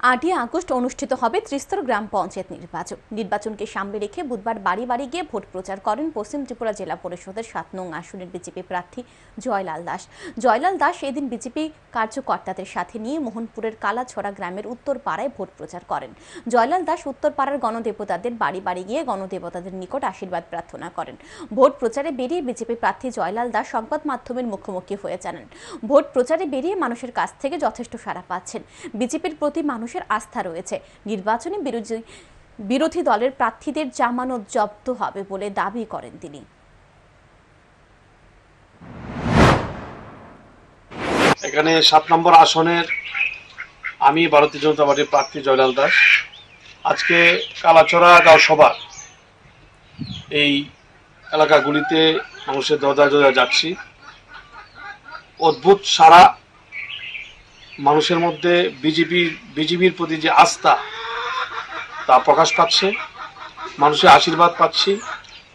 আটই আগস্ট অনুষ্ঠিত হবে ত্রিস্তর গ্রাম পঞ্চায়েত নির্বাচন। নির্বাচনকে সামনে রেখে বুধবার বাড়ি বাড়ি গিয়ে ভোট প্রচার করেন পশ্চিম ত্রিপুরা জেলা পরিষদের সাত নং আসনের বিজেপি প্রার্থী জয়লাল দাস। জয়লাল দাস এদিন বিজেপি কার্যকর্তাদের সাথে নিয়ে মোহনপুরের কালাছড়া গ্রামের উত্তর পাড়ায় ভোট প্রচার করেন। জয়লাল দাস উত্তর পাড়ার গণদেবতাদের বাড়ি বাড়ি গিয়ে গণদেবতাদের নিকট আশীর্বাদ প্রার্থনা করেন। ভোট প্রচারে বেরিয়ে বিজেপি প্রার্থী জয়লাল দাস সংবাদ মাধ্যমের মুখোমুখি হয়ে জানান। ভোট প্রচারে বেরিয়ে মানুষের কাছ থেকে যথেষ্ট সাড়া পাচ্ছেন। বিজেপির প্রতি মানুষের আস্থা রয়েছে। নির্বাচনে বিরোধী বিরোধী দলের প্রার্থীদের জামানত জব্দ হবে বলে দাবি করেন তিনি। এখানে সাত নম্বর আসনের আমি ভারতীয় জনতা পার্টির প্রার্থী জয়লাল দাস। আজকে কালাচড়া গাঁও সভা এই এলাকাগুলিতে মানুষের দরজা দরজা যাচ্ছি। অদ্ভুত সারা মানুষের মধ্যে বিজেপির বিজেপির প্রতি যে আস্থা তা প্রকাশ পাচ্ছে। মানুষের আশীর্বাদ পাচ্ছি।